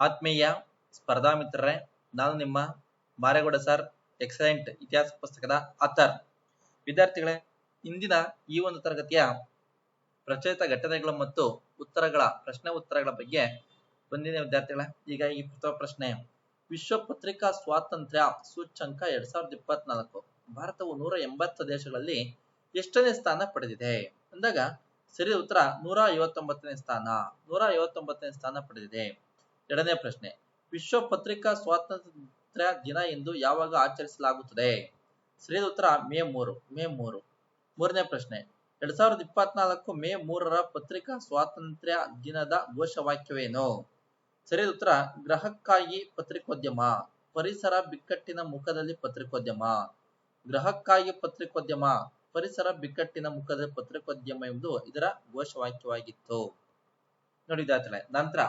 ಆತ್ಮೀಯ ಸ್ಪರ್ಧಾ ಮಿತ್ರರೇ, ನಾನು ನಿಮ್ಮ ಮಾರೇಗೌಡ ಸರ್, ಎಕ್ಸಲೆಂಟ್ ಇತಿಹಾಸ ಪುಸ್ತಕದ ಆಥರ್ ವಿದ್ಯಾರ್ಥಿಗಳೇ, ಇಂದಿನ ಈ ಒಂದು ತರಗತಿಯ ಪ್ರಚಲಿತ ಘಟನೆಗಳು ಮತ್ತು ಉತ್ತರಗಳ, ಪ್ರಶ್ನೆ ಉತ್ತರಗಳ ಬಗ್ಗೆ ಬಂದಿದೆ ವಿದ್ಯಾರ್ಥಿಗಳೇ. ಈಗ ಈ ಪ್ರಥಮ ಪ್ರಶ್ನೆ, ವಿಶ್ವ ಪತ್ರಿಕಾ ಸ್ವಾತಂತ್ರ್ಯ ಸೂಚ್ಯಂಕ ಎರಡ್ ಸಾವಿರದ ಇಪ್ಪತ್ನಾಲ್ಕು, ಭಾರತವು ನೂರ ಎಂಬತ್ತು ದೇಶಗಳಲ್ಲಿ ಎಷ್ಟನೇ ಸ್ಥಾನ ಪಡೆದಿದೆ? ಅಂದಾಗ ಸರಿ ಉತ್ತರ ನೂರ ಐವತ್ತೊಂಬತ್ತನೇ ಸ್ಥಾನ, ನೂರ ಐವತ್ತೊಂಬತ್ತನೇ ಸ್ಥಾನ ಪಡೆದಿದೆ. ಎರಡನೇ ಪ್ರಶ್ನೆ ವಿಶ್ವ ಪತ್ರಿಕಾ ಸ್ವಾತಂತ್ರ್ಯ ದಿನ ಎಂದು ಯಾವಾಗ ಆಚರಿಸಲಾಗುತ್ತದೆ? ಸರಿಯಾದ ಉತ್ತರ, ಮೇ ಮೂರು ಮೇ ಮೂರು. ಮೂರನೇ ಪ್ರಶ್ನೆ, ಎರಡ್ ಸಾವಿರದ ಇಪ್ಪತ್ನಾಲ್ಕು ಮೇ ಮೂರರ ಪತ್ರಿಕಾ ಸ್ವಾತಂತ್ರ್ಯ ದಿನದ ಘೋಷವಾಕ್ಯವೇನು? ಸರಿಯಾದ ಉತ್ತರ, ಗ್ರಹಕ್ಕಾಗಿ ಪತ್ರಿಕೋದ್ಯಮ, ಪರಿಸರ ಬಿಕ್ಕಟ್ಟಿನ ಮುಖದಲ್ಲಿ ಪತ್ರಿಕೋದ್ಯಮ. ಗ್ರಹಕ್ಕಾಗಿ ಪತ್ರಿಕೋದ್ಯಮ, ಪರಿಸರ ಬಿಕ್ಕಟ್ಟಿನ ಮುಖದಲ್ಲಿ ಪತ್ರಿಕೋದ್ಯಮ ಎಂಬುದು ಇದರ ಘೋಷವಾಕ್ಯವಾಗಿತ್ತು. ನೋಡಿ ನಂತರ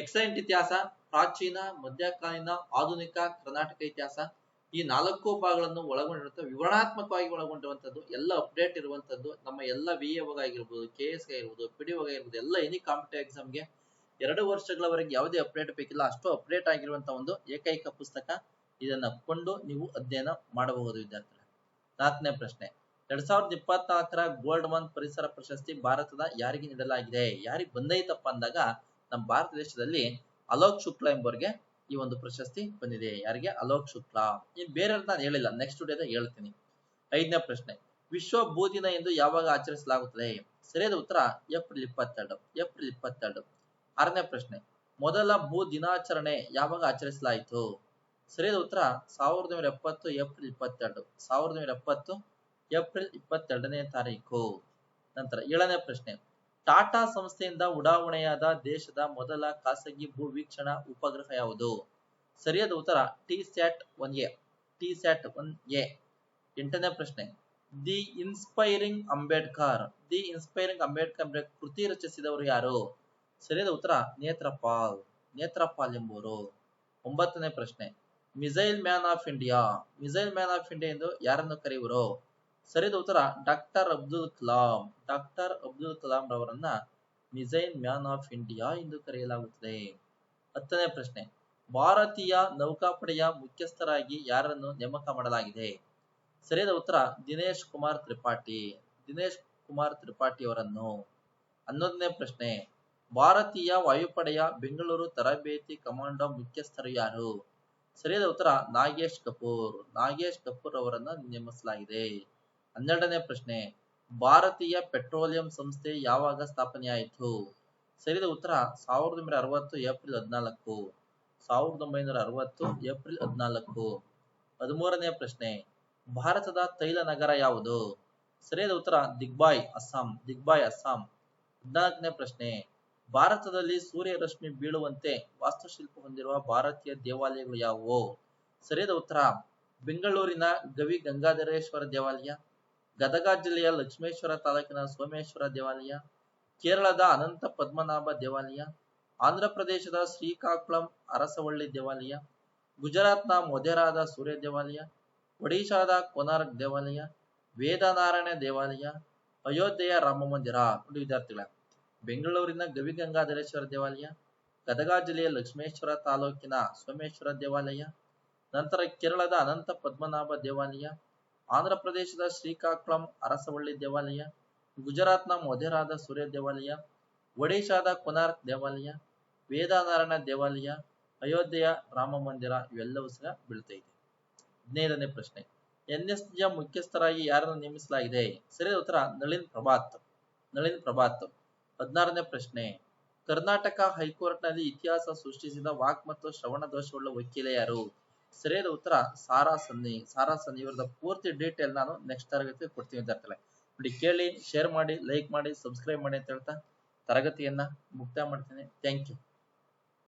ಎಕ್ಸಲೆಂಟ್ ಇತಿಹಾಸ, ಪ್ರಾಚೀನ, ಮಧ್ಯಕಾಲೀನ, ಆಧುನಿಕ, ಕರ್ನಾಟಕ ಇತಿಹಾಸ, ಈ ನಾಲ್ಕು ಭಾಗಗಳನ್ನು ಒಳಗೊಂಡಿರುವಂತಹ ವಿವರಣಾತ್ಮಕವಾಗಿ ಒಳಗೊಂಡಿರುವಂತದ್ದು ಎಲ್ಲ ಅಪ್ಡೇಟ್ ಇರುವಂತದ್ದು ನಮ್ಮ ಎಲ್ಲ ವಿ ಆಗಿರ್ಬೋದು ಕೆ ಎಸ್ ಆಗಿರ್ಬೋದು ಪಿ ಆಗಿರ್ಬೋದು, ಎಲ್ಲ ಎನಿ ಕಾಂಪಿಟೇಟಿವ್ ಎಕ್ಸಾಮ್ಗೆ ಎರಡು ವರ್ಷಗಳವರೆಗೆ ಯಾವುದೇ ಅಪ್ಡೇಟ್ ಬೇಕಿಲ್ಲ, ಅಷ್ಟು ಅಪ್ಡೇಟ್ ಆಗಿರುವಂತಹ ಒಂದು ಏಕೈಕ ಪುಸ್ತಕ ಇದನ್ನ ಕೊಂಡು ನೀವು ಅಧ್ಯಯನ ಮಾಡಬಹುದು, ವಿದ್ಯಾರ್ಥಿಗಳೇ. ನಾಲ್ಕನೇ ಪ್ರಶ್ನೆ, ಎರಡ್ ಸಾವಿರದ ಇಪ್ಪತ್ನಾಲ್ಕರ ಗೋಲ್ಡ್ ಮನ್ ಪರಿಸರ ಪ್ರಶಸ್ತಿ ಭಾರತದ ಯಾರಿಗೆ ನೀಡಲಾಗಿದೆ? ಯಾರಿಗೆ ಬಂದೈತಪ್ಪ ಅಂದಾಗ ನಮ್ಮ ಭಾರತ ದೇಶದಲ್ಲಿ ಅಲೋಕ್ ಶುಕ್ಲಾ ಎಂಬವರಿಗೆ ಈ ಒಂದು ಪ್ರಶಸ್ತಿ ಬಂದಿದೆ. ಯಾರಿಗೆ? ಅಲೋಕ್ ಶುಕ್ಲಾ. ಇನ್ ಬೇರೆ ನಾನು ಹೇಳಿಲ್ಲ. ನೆಕ್ಸ್ಟ್ ಡೇ ಹೇಳ್ತೀನಿ. ಐದನೇ ಪ್ರಶ್ನೆ. ವಿಶ್ವ ಭೂದಿನ ಎಂದು ಯಾವಾಗ ಆಚರಿಸಲಾಗುತ್ತದೆ? ಸರಿಯಾದ ಉತ್ತರ, ಏಪ್ರಿಲ್ ಇಪ್ಪತ್ತೆರಡು. ಏಪ್ರಿಲ್ ಇಪ್ಪತ್ತೆರಡು. ಆರನೇ ಪ್ರಶ್ನೆ. ಮೊದಲ ಭೂ ದಿನಾಚರಣೆ ಯಾವಾಗ ಆಚರಿಸಲಾಯಿತು? ಸರಿಯಾದ ಉತ್ತರ, ಸಾವಿರದ ಒಂಬೈನೂರ ಎಪ್ಪತ್ತು, ಏಪ್ರಿಲ್ ಇಪ್ಪತ್ತೆರಡು. ಸಾವಿರದ ಒಂಬೈನೂರ ಎಪ್ಪತ್ತು, ಏಪ್ರಿಲ್ ಇಪ್ಪತ್ತೆರಡನೇ ತಾರೀಕು. ನಂತರ ಏಳನೇ ಪ್ರಶ್ನೆ. ಟಾಟಾ ಸಂಸ್ಥೆಯಿಂದ ಉಡಾವಣೆಯಾದ ದೇಶದ ಮೊದಲ ಖಾಸಗಿ ಭೂ ವೀಕ್ಷಣಾ ಉಪಗ್ರಹ ಯಾವುದು? ಸರಿಯಾದ ಉತ್ತರ, T Sat one A. T Sat one A. ಎಂಟನೇ ಪ್ರಶ್ನೆ. The inspiring Ambedkar. The inspiring Ambedkar ಕೃತಿ ರಚಿಸಿದವರು ಯಾರು? ಸರಿಯಾದ ಉತ್ತರ, ನೇತ್ರಪಾಲ್. ನೇತ್ರಪಾಲ್ ಎಂಬುವರು. ಒಂಬತ್ತನೇ ಪ್ರಶ್ನೆ. Missile man of India. Missile man of India ಎಂದು ಯಾರನ್ನು ಕರೆಯುವರು? ಸರಿಯಾದ ಉತ್ತರ ಡಾಕ್ಟರ್ ಅಬ್ದುಲ್ ಕಲಾಂ. ಡಾಕ್ಟರ್ ಅಬ್ದುಲ್ ಕಲಾಂ ರವರನ್ನ ಮಿಸೈಲ್ ಮ್ಯಾನ್ ಆಫ್ ಇಂಡಿಯಾ ಎಂದು ಕರೆಯಲಾಗುತ್ತದೆ. ಹತ್ತನೇ ಪ್ರಶ್ನೆ. ಭಾರತೀಯ ನೌಕಾಪಡೆಯ ಮುಖ್ಯಸ್ಥರಾಗಿ ಯಾರನ್ನು ನೇಮಕ ಮಾಡಲಾಗಿದೆ? ಸರಿಯಾದ ಉತ್ತರ ದಿನೇಶ್ ಕುಮಾರ್ ತ್ರಿಪಾಠಿ. ದಿನೇಶ್ ಕುಮಾರ್ ತ್ರಿಪಾಠಿ ಅವರನ್ನು. ಹನ್ನೊಂದನೇ ಪ್ರಶ್ನೆ. ಭಾರತೀಯ ವಾಯುಪಡೆಯ ಬೆಂಗಳೂರು ತರಬೇತಿ ಕಮಾಂಡೋ ಮುಖ್ಯಸ್ಥರು ಯಾರು? ಸರಿಯಾದ ಉತ್ತರ ನಾಗೇಶ್ ಕಪೂರ್. ನಾಗೇಶ್ ಕಪೂರ್ ಅವರನ್ನು ನೇಮಿಸಲಾಗಿದೆ. ಹನ್ನೆರಡನೇ ಪ್ರಶ್ನೆ, ಭಾರತೀಯ ಪೆಟ್ರೋಲಿಯಂ ಸಂಸ್ಥೆ ಯಾವಾಗ ಸ್ಥಾಪನೆಯಾಯಿತು ಸರಿದ ಉತ್ತರ, ಸಾವಿರದ ಒಂಬೈನೂರ ಅರವತ್ತು ಏಪ್ರಿಲ್ ಹದಿನಾಲ್ಕು. ಸಾವಿರದ ಒಂಬೈನೂರ ಅರವತ್ತು ಏಪ್ರಿಲ್ ಹದಿನಾಲ್ಕು. ಹದಿಮೂರನೇ ಪ್ರಶ್ನೆ, ಭಾರತದ ತೈಲ ನಗರ ಯಾವುದು? ಸರಿಯಾದ ಉತ್ತರ, ದಿಗ್ಬಾಯ್, ಅಸ್ಸಾಂ. ದಿಗ್ಬಾಯ್, ಅಸ್ಸಾಂ. ಹದಿನಾಲ್ಕನೇ ಪ್ರಶ್ನೆ, ಭಾರತದಲ್ಲಿ ಸೂರ್ಯರಶ್ಮಿ ಬೀಳುವಂತೆ ವಾಸ್ತುಶಿಲ್ಪ ಹೊಂದಿರುವ ಭಾರತೀಯ ದೇವಾಲಯಗಳು ಯಾವುವು? ಸರಿಯಾದ ಉತ್ತರ, ಬೆಂಗಳೂರಿನ ಗವಿ ಗಂಗಾಧರೇಶ್ವರ ದೇವಾಲಯ. ಗದಗ ಜಿಲ್ಲೆಯ ಲಕ್ಷ್ಮೇಶ್ವರ ತಾಲೂಕಿನ ಸೋಮೇಶ್ವರ ದೇವಾಲಯ, ಕೇರಳದ ಅನಂತ ಪದ್ಮನಾಭ ದೇವಾಲಯ, ಆಂಧ್ರ ಪ್ರದೇಶದ ಶ್ರೀಕಾಕುಳಂ ಅರಸವಳ್ಳಿ ದೇವಾಲಯ, ಗುಜರಾತ್ನ ಮೊದೆರಾದ ಸೂರ್ಯ ದೇವಾಲಯ, ಒಡಿಶಾದ ಕೋನಾರ್ಕ್ ದೇವಾಲಯ, ವೇದನಾರಾಯಣ ದೇವಾಲಯ, ಅಯೋಧ್ಯೆಯ ರಾಮ ಮಂದಿರ. ನೋಡಿ ವಿದ್ಯಾರ್ಥಿಗಳ, ಬೆಂಗಳೂರಿನ ಗವಿಗಂಗಾಧರೇಶ್ವರ ದೇವಾಲಯ, ಗದಗ ಜಿಲ್ಲೆಯ ಲಕ್ಷ್ಮೇಶ್ವರ ತಾಲೂಕಿನ ಸೋಮೇಶ್ವರ ದೇವಾಲಯ, ನಂತರ ಕೇರಳದ ಅನಂತ ಪದ್ಮನಾಭ ದೇವಾಲಯ ಆಂಧ್ರ ಪ್ರದೇಶದ ಶ್ರೀಕಾಕುಳಂ ಅರಸವಳ್ಳಿ ದೇವಾಲಯ, ಗುಜರಾತ್ನ ಮೊಧೇರಾದ ಸೂರ್ಯ ದೇವಾಲಯ, ಒಡಿಶಾದ ಕೊನಾರ್ಕ್ ದೇವಾಲಯ, ವೇದಾನಾರಾಯಣ ದೇವಾಲಯ, ಅಯೋಧ್ಯೆಯ ರಾಮ ಮಂದಿರ ಇವೆಲ್ಲವೂ ಸಹ ಬೀಳ್ತಾ ಇದೆ. ಹದಿನೈದನೇ ಪ್ರಶ್ನೆ. ಎನ್ಎಸ್ಜಿಯ ಮುಖ್ಯಸ್ಥರಾಗಿ ಯಾರನ್ನು ನೇಮಿಸಲಾಗಿದೆ? ಸರಿಯಾದ ಉತ್ತರ, ನಳಿನ್ ಪ್ರಭಾತ್. ನಳಿನ್ ಪ್ರಭಾತ್. ಹದಿನಾರನೇ ಪ್ರಶ್ನೆ. ಕರ್ನಾಟಕ ಹೈಕೋರ್ಟ್ನಲ್ಲಿ ಇತಿಹಾಸ ಸೃಷ್ಟಿಸಿದ ವಾಕ್ ಮತ್ತು ಶ್ರವಣ ದೋಷವುಳ್ಳ ವಕೀಲ ಯಾರು? ಸರಿಯಾದ ಉತ್ತರ ಸಾರಾ ಸನ್ನಿ ಸಾರಾ ಸನ್ನಿ ಇವರದ ಪೂರ್ತಿ ಡೀಟೇಲ್ ನಾನು ನೆಕ್ಸ್ಟ್ ತರಗತಿ ಕೊಡ್ತೀನಿ ವಿದ್ಯಾರ್ಥಿಗಳೇ. ನೋಡಿ, ಕೇಳಿ ಶೇರ್ ಮಾಡಿ ಲೈಕ್ ಮಾಡಿ ಸಬ್ಸ್ಕ್ರೈಬ್ ಮಾಡಿ ಅಂತ ಹೇಳ್ತಾ ತರಗತಿಯನ್ನ ಮುಕ್ತಾಯ ಮಾಡ್ತೀನಿ. Thank you